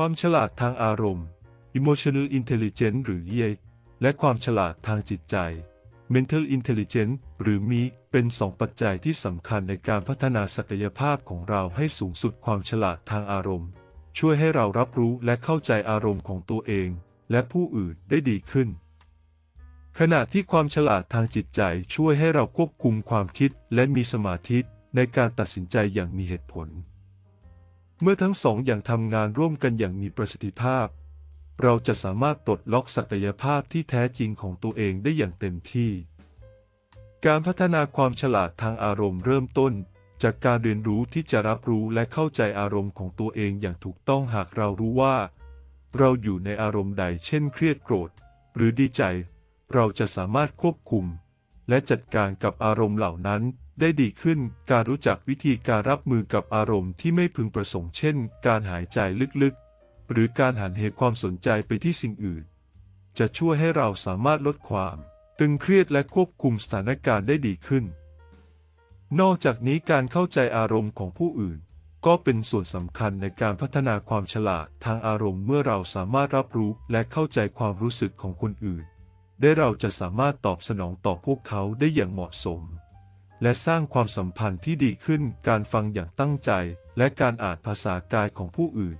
ความฉลาดทางอารมณ์ emotional intelligence หรือ EA และความฉลาดทางจิตใจ mental intelligence หรือมีเป็นสองปัจจัยที่สำคัญในการพัฒนาศักยภาพของเราให้สูงสุดความฉลาดทางอารมณ์ ช่วยให้เรารับรู้และเข้าใจอารมณ์ของตัวเอง และผู้อื่นได้ดีขึ้น ขณะที่ความฉลาดทางจิตใจช่วยให้เราควบคุมความคิดและมีสมาธิในการตัดสินใจอย่างมีเหตุผล เมื่อทั้งสองอย่างทำงานร่วมกันอย่างมีประสิทธิภาพ เราจะสามารถปลดล็อกศักยภาพที่แท้จริงของตัวเองได้อย่างเต็มที่ การพัฒนาความฉลาดทางอารมณ์เริ่มต้น จากการเรียนรู้ที่จะรับรู้และเข้าใจอารมณ์ของตัวเองอย่างถูกต้องหากเรารู้ว่า เราอยู่ในอารมณ์ใดเช่นเครียดโกรธ หรือดีใจ เราจะสามารถควบคุม และจัดการกับอารมณ์เหล่านั้น ได้ดีขึ้น การรู้จักวิธีการรับมือกับอารมณ์ที่ไม่พึงประสงค์เช่น การหายใจลึกๆ หรือการหันเหความสนใจไปที่สิ่งอื่น จะช่วยให้เราสามารถลดความ ตึงเครียดและควบคุมสถานการณ์ได้ดีขึ้น นอกจากนี้การเข้าใจอารมณ์ของผู้อื่น ก็เป็นส่วนสำคัญในการพัฒนาความฉลาดทางอารมณ์เมื่อเราสามารถรับรู้และเข้าใจความรู้สึกของคนอื่น ได้เราจะสามารถตอบสนองต่อพวกเขาได้อย่างเหมาะสม และสร้างความสัมพันธ์ที่ดีขึ้นการฟังอย่างตั้งใจ และการอ่านภาษากายของผู้อื่น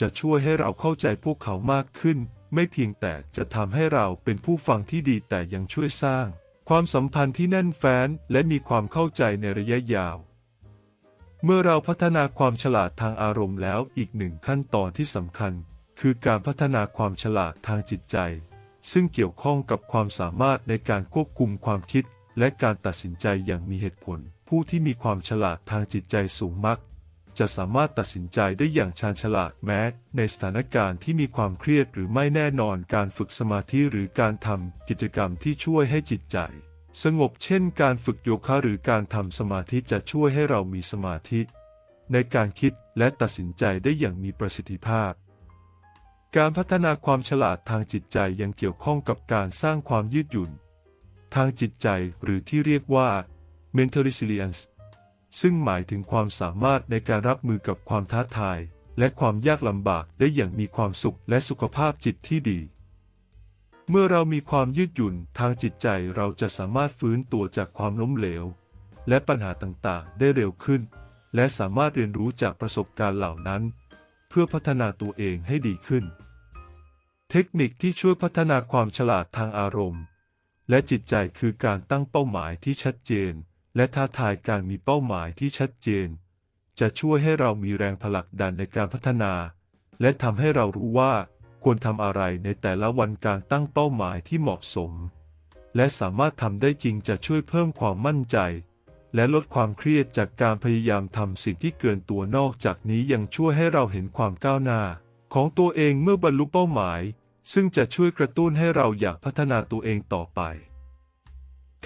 จะช่วยให้เราเข้าใจพวกเขามากขึ้น ไม่เพียงแต่จะทำให้เราเป็นผู้ฟังที่ดีแต่ยังช่วยสร้าง ความสัมพันธ์ที่แน่นแฟ้น และมีความเข้าใจในระยะยาว เมื่อเราพัฒนาความฉลาดทางอารมณ์แล้วอีกหนึ่งขั้นตอนที่สำคัญ คือการพัฒนาความฉลาดทางจิตใจ ซึ่งเกี่ยวข้องกับความสามารถในการควบคุมความคิด และการตัดสินใจอย่างมีเหตุผล ผู้ที่มีความฉลาดทางจิตใจสูงมัก จะสามารถตัดสินใจได้อย่างชาญฉลาดแม้ ในสถานการณ์ที่มีความเครียดหรือไม่แน่นอนการฝึกสมาธิหรือการทำกิจกรรมที่ช่วยให้จิตใจ สงบเช่น การฝึกโยคะหรือการทำสมาธิจะช่วยให้เรามีสมาธิ ในการคิดและตัดสินใจได้อย่างมีประสิทธิภาพการพัฒนาความฉลาดทางจิตใจยังเกี่ยวข้องกับการสร้างความยืดหยุ่น ทางจิตใจหรือที่เรียกว่า mental resilience ซึ่งหมายถึงความสามารถในการรับมือกับความท้าทาย และความยากลำบากได้อย่างมีความสุขและสุขภาพจิตที่ดี เมื่อเรามีความยืดหยุ่นทางจิตใจเราจะสามารถฟื้นตัวจากความล้มเหลว และปัญหาต่างๆ ได้เร็วขึ้น และสามารถเรียนรู้จากประสบการณ์เหล่านั้น เพื่อพัฒนาตัวเองให้ดีขึ้น เทคนิคที่ช่วยพัฒนาความฉลาดทางอารมณ์ และจิตใจคือการตั้งเป้าหมายที่ชัดเจน และท้าทายการมีเป้าหมายที่ชัดเจน จะช่วยให้เรามีแรงผลักดันในการพัฒนา และทำให้เรารู้ว่า ควรทำอะไรในแต่ละวันการตั้งเป้าหมายที่เหมาะสม และสามารถทำได้จริงจะช่วยเพิ่มความมั่นใจ และลดความเครียดจากการพยายามทำสิ่งที่เกินตัวนอกจากนี้ยังช่วยให้เราเห็นความก้าวหน้า ของตัวเองเมื่อบรรลุเป้าหมาย ซึ่งจะช่วยกระตุ้นให้เราอยากพัฒนาตัวเองต่อไป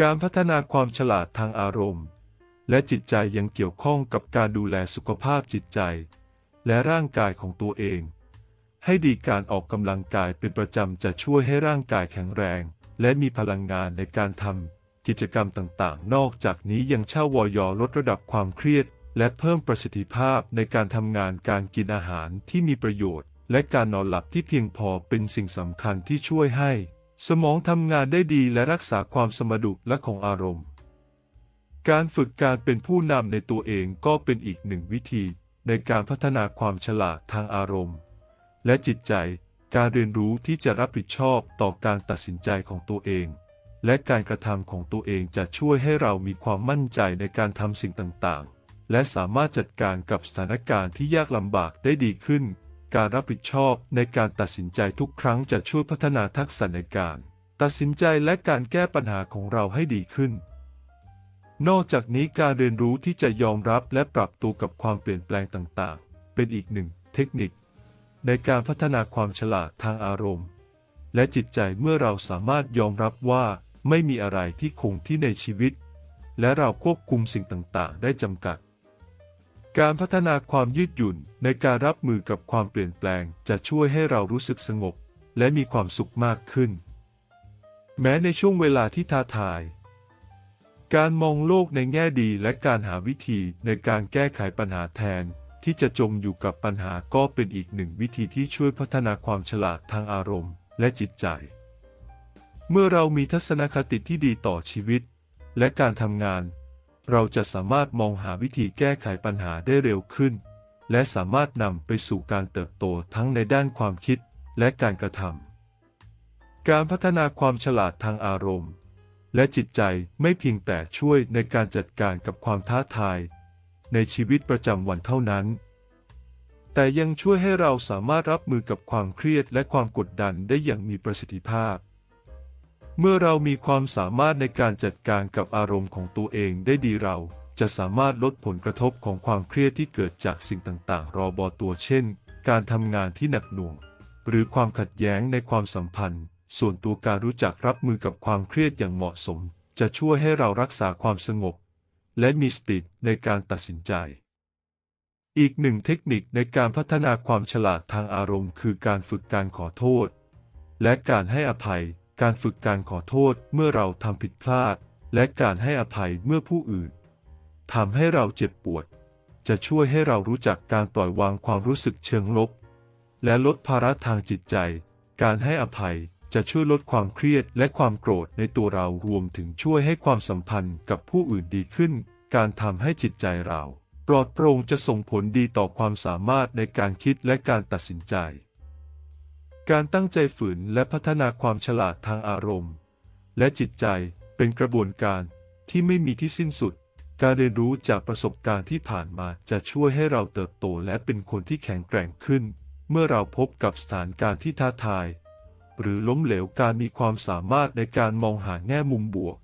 การพัฒนาความฉลาดทางอารมณ์ และจิตใจยังเกี่ยวข้องกับการดูแลสุขภาพจิตใจ และร่างกายของตัวเอง ให้ดีการออกกำลังกายเป็นประจำจะช่วยให้ร่างกายแข็งแรง และมีพลังงานในการทำกิจกรรมต่างๆ นอกจากนี้ยังเช่าวอยอลดระดับความเครียด และเพิ่มประสิทธิภาพในการทำงานการกินอาหารที่มีประโยชน์ และการนอนหลับที่เพียงพอเป็นสิ่งสำคัญที่ช่วยให้ สมองทำงานได้ดีและรักษาความสมดุลและของอารมณ์ การฝึกการเป็นผู้นำในตัวเองก็เป็นอีกหนึ่งวิธีในการพัฒนาความฉลาดทางอารมณ์ และจิตใจการเรียนรู้ที่จะรับผิดชอบต่อการตัดสินใจของตัวเอง และการกระทำของตัวเองจะช่วยให้เรามีความมั่นใจในการทำสิ่งต่างๆ และสามารถจัดการกับสถานการณ์ที่ยากลำบากได้ดีขึ้น การรับผิดชอบในการตัดสินใจทุกครั้งจะช่วยพัฒนาทักษะในการ ตัดสินใจและการแก้ปัญหาของเราให้ดีขึ้น นอกจากนี้การเรียนรู้ที่จะยอมรับและปรับตัวกับความเปลี่ยนแปลงต่างๆ เป็นอีกหนึ่งเทคนิค ในการพัฒนาความฉลาดทางอารมณ์ และจิตใจเมื่อเราสามารถยอมรับว่าไม่มีอะไรที่คงที่ในชีวิต และเราควบคุมสิ่งต่างๆ ได้จำกัด การพัฒนาความยืดหยุ่นในการรับมือกับความเปลี่ยนแปลงจะช่วยให้เรารู้สึกสงบ และมีความสุขมากขึ้น แม้ในช่วงเวลาที่ท้าทาย การมองโลกในแง่ดีและการหาวิธีในการแก้ไขปัญหาแทน ที่จะจมอยู่กับปัญหาก็เป็นอีกหนึ่งวิธีที่ช่วยพัฒนาความฉลาดทางอารมณ์และจิตใจ เมื่อเรามีทัศนคติที่ดีต่อชีวิต และการทำงาน เราจะสามารถมองหาวิธีแก้ไขปัญหาได้เร็วขึ้น และสามารถนำไปสู่การเติบโตทั้งในด้านความคิดและการกระทำการพัฒนาความฉลาดทางอารมณ์ และจิตใจไม่เพียงแต่ช่วยในการจัดการกับความท้าทาย ในชีวิตประจำวันเท่านั้น แต่ยังช่วยให้เราสามารถรับมือกับความเครียดและความกดดันได้อย่างมีประสิทธิภาพ เมื่อเรามีความสามารถในการจัดการกับอารมณ์ของตัวเองได้ดีเราจะสามารถลดผลกระทบของความเครียดที่เกิดจากสิ่งต่างๆ รอบอตัวเช่น การทำงานที่หนักหน่วง หรือความขัดแย้งในความสัมพันธ์ ส่วนตัวการรู้จักรับมือกับความเครียดอย่างเหมาะสม จะช่วยให้เรารักษาความสงบ และมีสติในการตัดสินใจ อีกหนึ่งเทคนิคในการพัฒนาความฉลาดทางอารมณ์ คือการฝึกการขอโทษ และการให้อภัย การฝึกการขอโทษเมื่อเราทำผิดพลาด และการให้อภัยเมื่อผู้อื่นทำให้เราเจ็บปวด จะช่วยให้เรารู้จักการปล่อยวางความรู้สึกเชิงลบ และลดภาระทางจิตใจ การให้อภัยจะช่วยลดความเครียดและความโกรธในตัวเรารวมถึงช่วยให้ความสัมพันธ์กับผู้อื่นดีขึ้น การทำให้จิตใจเราปลอดโปร่งจะส่งผลดีต่อความสามารถในการคิดและการตัดสินใจ การตั้งใจฝืนและพัฒนาความฉลาดทางอารมณ์ และจิตใจเป็นกระบวนการที่ไม่มีที่สิ้นสุด การเรียนรู้จากประสบการณ์ที่ผ่านมาจะช่วยให้เราเติบโตและเป็นคนที่แข็งแกร่งขึ้น เมื่อเราพบกับสถานการณ์ที่ท้าทาย หรือล้มเหลวการมีความสามารถในการมองหาแง่มุมบวก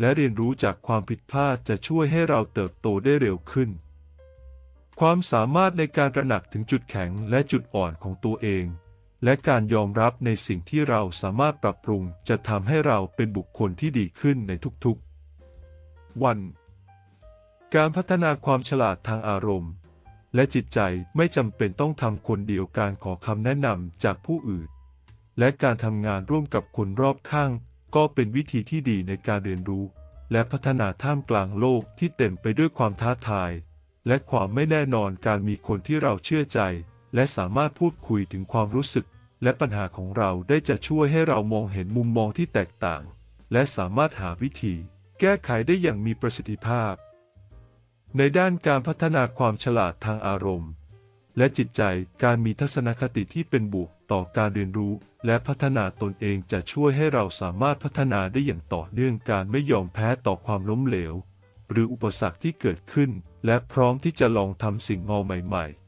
และเรียนรู้จากความผิดพลาดจะช่วยให้เราเติบโตได้เร็วขึ้น ความสามารถในการตระหนักถึงจุดแข็งและจุดอ่อนของตัวเอง และการยอมรับในสิ่งที่เราสามารถปรับปรุงจะทำให้เราเป็นบุคคลที่ดีขึ้นในทุกๆ วัน การพัฒนาความฉลาดทางอารมณ์ และจิตใจไม่จำเป็นต้องทำคนเดียวการขอคำแนะนำจากผู้อื่น และการทำงานร่วมกับคนรอบข้าง ก็เป็นวิธีที่ดีในการเรียนรู้ และพัฒนาท่ามกลางโลกที่เต็มไปด้วยความท้าทาย และความไม่แน่นอนการมีคนที่เราเชื่อใจ และสามารถพูดคุยถึงความรู้สึก และปัญหาของเราได้จะช่วยให้เรามองเห็นมุมมองที่แตกต่าง และสามารถหาวิธี แก้ไขได้อย่างมีประสิทธิภาพ ในด้านการพัฒนาความฉลาดทางอารมณ์ และจิตใจการมีทัศนคติที่เป็นบวกต่อการเรียนรู้ และพัฒนาตนเองจะช่วยให้เราสามารถพัฒนาได้อย่างต่อเนื่องการไม่ยอมแพ้ต่อความล้มเหลว หรืออุปสรรคที่เกิดขึ้น และพร้อมที่จะลองทำสิ่งงอใหม่ ๆ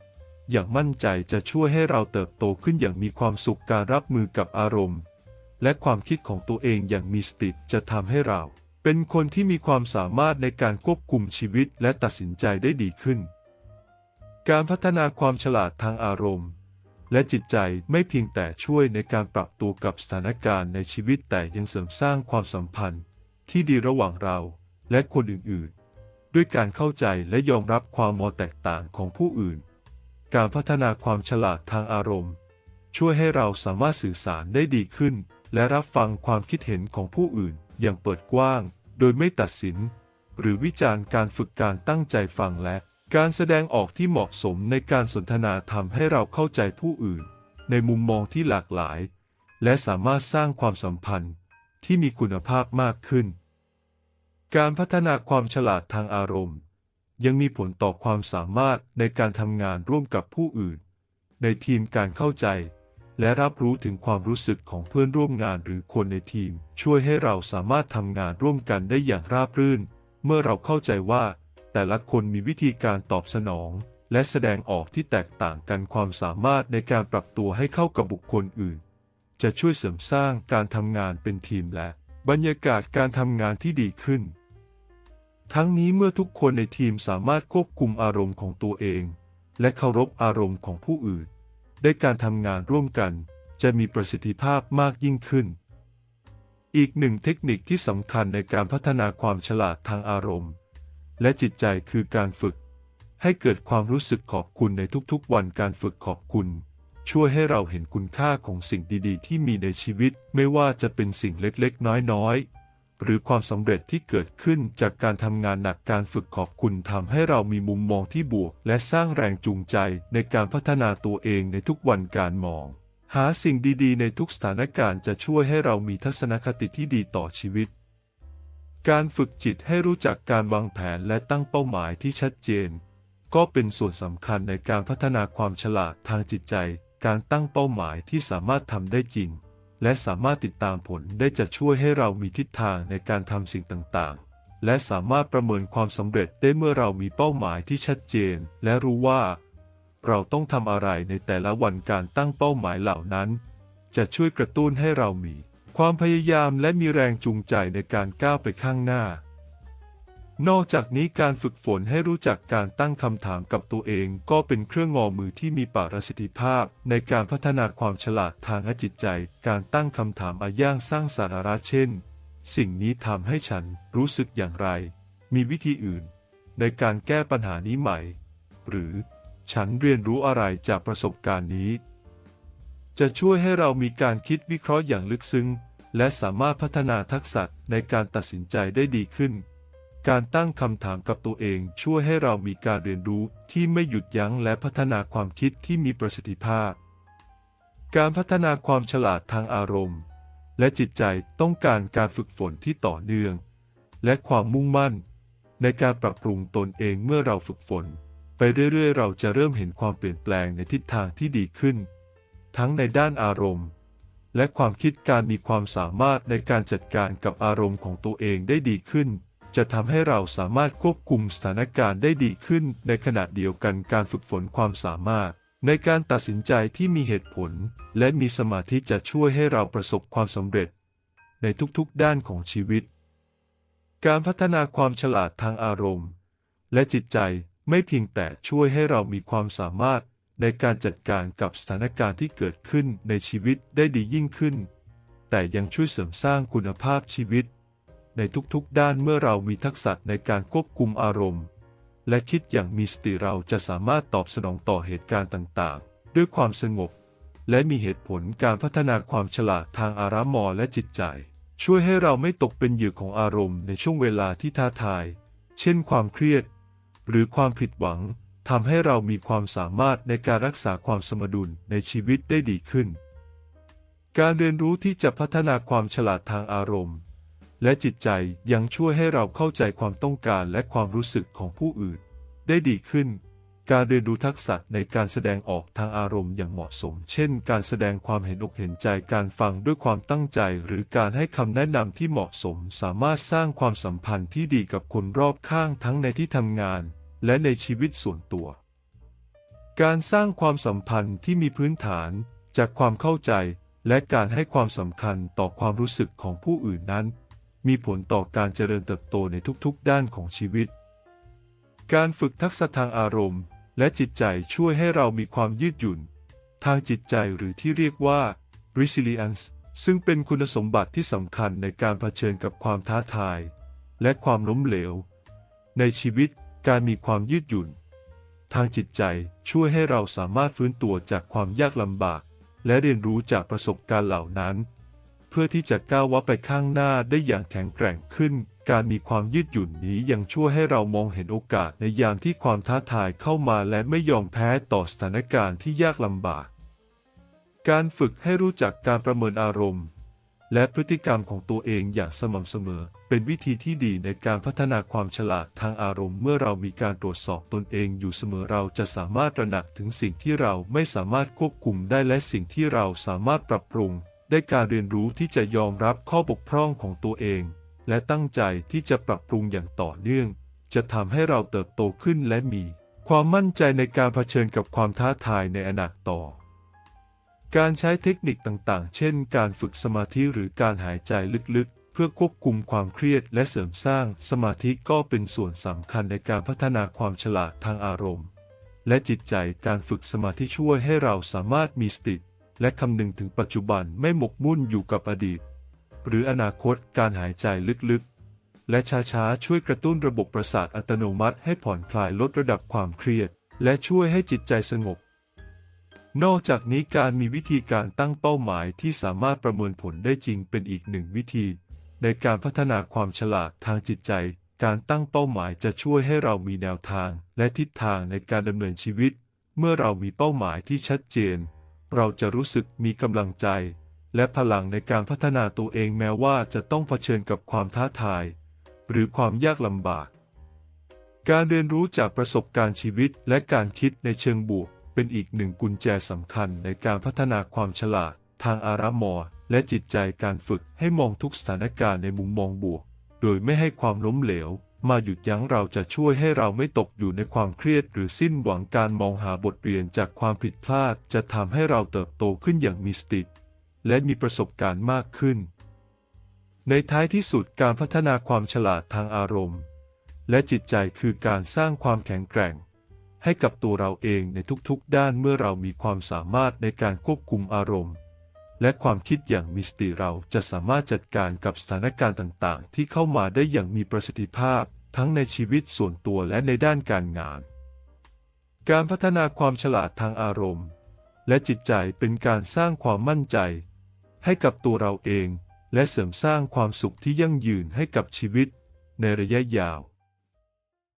อย่างมั่นใจจะช่วยให้เราเติบโตขึ้นอย่างมีความสุขการรับมือกับอารมณ์ และความคิดของตัวเองอย่างมีสติจะทำให้เรา เป็นคนที่มีความสามารถในการควบคุมชีวิตและตัดสินใจได้ดีขึ้น การพัฒนาความฉลาดทางอารมณ์ และจิตใจไม่เพียงแต่ช่วยในการปรับตัวกับสถานการณ์ในชีวิตแต่ยังเสริมสร้างความสัมพันธ์ ที่ดีระหว่างเราและคนอื่นๆ ด้วยการเข้าใจและยอมรับความมอแตกต่างของผู้อื่น การพัฒนาความฉลาดทางอารมณ์ ช่วยให้เราสามารถสื่อสารได้ดีขึ้น และรับฟังความคิดเห็นของผู้อื่นอย่างเปิดกว้าง โดยไม่ตัดสิน หรือวิจารณ์การฝึกการตั้งใจฟังและการแสดงออกที่เหมาะสมในการสนทนาทำให้เราเข้าใจผู้อื่น ในมุมมองที่หลากหลาย และสามารถสร้างความสัมพันธ์ที่มีคุณภาพมากขึ้น การพัฒนาความฉลาดทางอารมณ์ ยังมีผลต่อความสามารถในการทำงานร่วมกับผู้อื่น ในทีมการเข้าใจ และรับรู้ถึงความรู้สึกของเพื่อนร่วมงานหรือคนในทีม ช่วยให้เราสามารถทำงานร่วมกันได้อย่างราบรื่น เมื่อเราเข้าใจว่า แต่ละคนมีวิธีการตอบสนอง และแสดงออกที่แตกต่างกันความสามารถในการปรับตัวให้เข้ากับบุคคลอื่น จะช่วยเสริมสร้างการทำงานเป็นทีมและบรรยากาศการทำงานที่ดีขึ้น ทั้งนี้เมื่อทุกคนในทีมสามารถควบคุมอารมณ์ของตัวเอง และเคารพอารมณ์ของผู้อื่น ได้การทำงานร่วมกัน จะมีประสิทธิภาพมากยิ่งขึ้น อีกหนึ่งเทคนิคที่สำคัญในการพัฒนาความฉลาดทางอารมณ์ และจิตใจคือการฝึก ให้เกิดความรู้สึกขอบคุณในทุกๆ วันการฝึกขอบคุณ ช่วยให้เราเห็นคุณค่าของสิ่งดีๆ ที่มีในชีวิต ไม่ว่าจะเป็นสิ่งเล็กๆ น้อยๆ หรือความสำเร็จที่เกิดขึ้นจากการทำงานหนักการฝึกขอบคุณทำให้เรามีมุมมองที่บวก และสร้างแรงจูงใจในการพัฒนาตัวเองในทุกวันการมอง หาสิ่งดีๆ ในทุกสถานการณ์จะช่วยให้เรามีทัศนคติที่ดีต่อชีวิต การฝึกจิตให้รู้จักการวางแผนและตั้งเป้าหมายที่ชัดเจน ก็เป็นส่วนสำคัญในการพัฒนาความฉลาดทางจิตใจ การตั้งเป้าหมายที่สามารถทำได้จริง และสามารถติดตามผลได้จะช่วยให้เรามีทิศทางในการทำสิ่งต่างๆ และสามารถประเมินความสำเร็จได้เมื่อเรามีเป้าหมายที่ชัดเจน และรู้ว่า เราต้องทำอะไรในแต่ละวันการตั้งเป้าหมายเหล่านั้น จะช่วยกระตุ้นให้เรามี ความพยายามและมีแรงจูงใจในการก้าวไปข้างหน้า นอกจากนี้การฝึกฝนให้รู้จักการตั้งคำถามกับตัวเอง ก็เป็นเครื่องงอมือที่มีประสิทธิภาพ ในการพัฒนาความฉลาดทางจิตใจ การตั้งคำถามอาย่างสร้างสาระเช่น สิ่งนี้ทำให้ฉันรู้สึกอย่างไร มีวิธีอื่น ในการแก้ปัญหานี้ไหม หรือ ฉันเรียนรู้อะไรจากประสบการณ์นี้ จะช่วยให้เรามีการคิดวิเคราะห์อย่างลึกซึ้ง และสามารถพัฒนาทักษะในการตัดสินใจได้ดีขึ้น การตั้งคำถามกับตัวเองช่วยให้เรามีการเรียนรู้ที่ไม่หยุดยั้งและพัฒนาความคิดที่มีประสิทธิภาพ การพัฒนาความฉลาดทางอารมณ์ และจิตใจต้องการการฝึกฝนที่ต่อเนื่อง และความมุ่งมั่น ในการปรับปรุงตนเองเมื่อเราฝึกฝน ไปเรื่อยๆ เราจะเริ่มเห็นความเปลี่ยนแปลงในทิศทางที่ดีขึ้น ทั้งในด้านอารมณ์ และความคิดการมีความสามารถในการจัดการกับอารมณ์ของตัวเองได้ดีขึ้น จะทำให้เราสามารถควบคุมสถานการณ์ได้ดีขึ้น ในขณะเดียวกันการฝึกฝนความสามารถ ในการตัดสินใจที่มีเหตุผล และมีสมาธิจะช่วยให้เราประสบความสำเร็จ ในทุกๆด้านของชีวิต การพัฒนาความฉลาดทางอารมณ์ และจิตใจไม่เพียงแต่ช่วยให้เรามีความสามารถในการจัดการกับสถานการณ์ที่เกิดขึ้นในชีวิตได้ดียิ่งขึ้น แต่ยังช่วยเสริมสร้างคุณภาพชีวิต ในทุกๆ ด้านเมื่อเรามีทักษะในการควบคุมอารมณ์ และคิดอย่างมีสติเราจะสามารถตอบสนองต่อเหตุการณ์ต่างๆ ด้วยความสงบ และมีเหตุผลการพัฒนาความฉลาดทางอารามอและจิตใจ ช่วยให้เราไม่ตกเป็นเหยื่อของอารมณ์ในช่วงเวลาที่ท้าทาย เช่น ความเครียด หรือความผิดหวังทำให้เรามีความสามารถในการรักษาความสมดุลในชีวิตได้ดีขึ้น การเรียนรู้ที่จะพัฒนาความฉลาดทางอารมณ์ และจิตใจยังช่วยให้เราเข้าใจความต้องการและความรู้สึกของผู้อื่น ได้ดีขึ้น การเรียนรู้ทักษะในการแสดงออกทางอารมณ์อย่างเหมาะสม เช่น การแสดงความเห็นอกเห็นใจการฟังด้วยความตั้งใจ หรือการให้คำแนะนำที่เหมาะสม สามารถสร้างความสัมพันธ์ที่ดีกับคนรอบข้างทั้งในที่ทำงาน และในชีวิตส่วนตัว การสร้างความสัมพันธ์ที่มีพื้นฐานจากความเข้าใจ และการให้ความสำคัญต่อความรู้สึกของผู้อื่นนั้น มีผลต่อการเจริญเติบโตในทุกๆ ด้านของชีวิต การฝึกทักษะทางอารมณ์ และจิตใจช่วยให้เรามีความยืดหยุ่น ทางจิตใจหรือที่เรียกว่า resilience ซึ่งเป็นคุณสมบัติที่สำคัญในการเผชิญกับความท้าทาย และความล้มเหลว ในชีวิตการมีความยืดหยุ่น ทางจิตใจช่วยให้เราสามารถฟื้นตัวจากความยากลำบาก และเรียนรู้จากประสบการณ์เหล่านั้น เพื่อที่จะก้าวว่าไปข้างหน้าได้อย่างแข็งแกร่งขึ้น การมีความยืดหยุ่นนี้ยังช่วยให้เรามองเห็นโอกาสในยามที่ความท้าทายเข้ามาและไม่ยอมแพ้ต่อสถานการณ์ที่ยากลำบาก การฝึกให้รู้จักการประเมินอารมณ์ และพฤติกรรมของตัวเองอย่างสม่ำเสมอ เป็นวิธีที่ดีในการพัฒนาความฉลาดทางอารมณ์ เมื่อเรามีการตรวจสอบตนเองอยู่เสมอเราจะสามารถตระหนักถึงสิ่งที่เราไม่สามารถควบคุมได้และสิ่งที่เราสามารถปรับปรุง ได้การเรียนรู้ที่จะยอมรับข้อบกพร่องของตัวเอง และตั้งใจที่จะปรับปรุงอย่างต่อเนื่อง จะทำให้เราเติบโตขึ้นและมี ความมั่นใจในการเผชิญกับความท้าทายในอนาคตต่อ การใช้เทคนิคต่างๆ เช่น การฝึกสมาธิหรือการหายใจลึกๆ เพื่อควบคุมความเครียดและเสริมสร้างสมาธิก็เป็นส่วนสำคัญในการพัฒนาความฉลาดทางอารมณ์ และจิตใจการฝึกสมาธิช่วยให้เราสามารถมีสติ และคำนึงถึงปัจจุบันไม่หมกมุ่นอยู่กับอดีต หรืออนาคตการหายใจลึกๆ และช้าๆ ช่วยกระตุ้นระบบประสาทอัตโนมัติให้ผ่อนคลายลดระดับความเครียด และช่วยให้จิตใจสงบ นอกจากนี้การมีวิธีการตั้งเป้าหมายที่สามารถประเมินผลได้จริงเป็นอีกหนึ่งวิธี ในการพัฒนาความฉลาดทางจิตใจ การตั้งเป้าหมายจะช่วยให้เรามีแนวทาง และทิศทางในการดำเนินชีวิต เมื่อเรามีเป้าหมายที่ชัดเจน เราจะรู้สึกมีกำลังใจ และพลังในการพัฒนาตัวเองแม้ว่าจะต้องเผชิญกับความท้าทาย หรือความยากลำบาก การเรียนรู้จากประสบการณ์ชีวิตและการคิดในเชิงบวก เป็นอีกหนึ่งกุญแจสำคัญในการพัฒนาความฉลาด ทางอารามอและจิตใจการฝึกให้มองทุกสถานการณ์ในมุมมองบวก โดยไม่ให้ความล้มเหลว มาหยุดยั้งเราจะช่วยให้เราไม่ตกอยู่ในความเครียด หรือสิ้นหวังการมองหาบทเรียนจากความผิดพลาด จะทำให้เราเติบโตขึ้นอย่างมีสติ และมีประสบการณ์มากขึ้น ในท้ายที่สุดการพัฒนาความฉลาดทางอารมณ์ และจิตใจคือการสร้างความแข็งแกร่ง ให้กับตัวเราเองในทุกๆ ด้านเมื่อเรามีความสามารถในการควบคุมอารมณ์ และความคิดอย่างมีสติเราจะสามารถจัดการกับสถานการณ์ต่างๆ ที่เข้ามาได้อย่างมีประสิทธิภาพ ทั้งในชีวิตส่วนตัวและในด้านการงาน การพัฒนาความฉลาดทางอารมณ์ และจิตใจเป็นการสร้างความมั่นใจ ให้กับตัวเราเอง และเสริมสร้างความสุขที่ยั่งยืนให้กับชีวิต ในระยะยาว